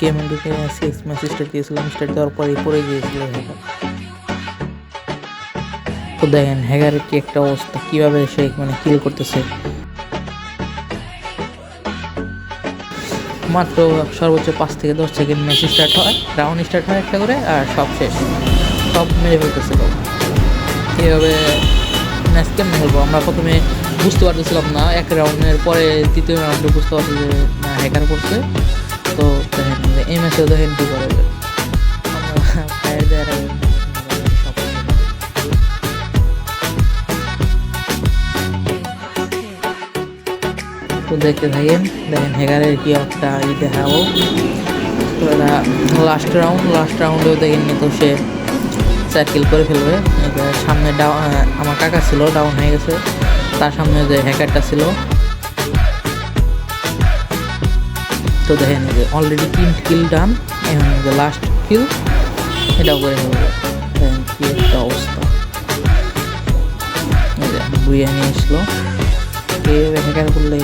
গেমে ঢুকে six match start দিয়েছিলাম স্টার্ট দেওয়ার পরেই পড়ে গিয়েছিল হ্যাকার তো দেখেন হ্যাকারের কি একটা অবস্থা, কীভাবে সে মানে কিল করতেছে? মাত্র সর্বোচ্চ পাঁচ থেকে দশ সেকেন্ড ম্যাচ স্টার্ট হয় রাউন্ড স্টার্ট হয় একটা করে, আর সব শেষ। সব মেরে ফেলতেছে এইভাবে ম্যাচ কেমন খেলব? আমরা প্রথমে বুঝতে পারতেছিলাম না, এক রাউন্ডের পরে তৃতীয় রাউন্ডে বুঝতে পারছি যে হ্যাকার করছে। দেখতে থাকেন দেখেন হ্যাকারের কি একটা ই দেখাবো। লাস্ট রাউন্ড লাস্ট রাউন্ডেও দেখেন তো সে সার্কেল করে ফেলবে। সামনে ডাউন আমার কাকা ছিল ডাউন হয়ে গেছে। তার সামনে যে হ্যাকারটা ছিল তো দেখে নেবে অলরেডি তিন কিল ডান এখন নেবে লাস্ট কিল এটাও করে নেবে কি একটা অবস্থা। এই নিয়ে আসলো। হ্যাকার করলে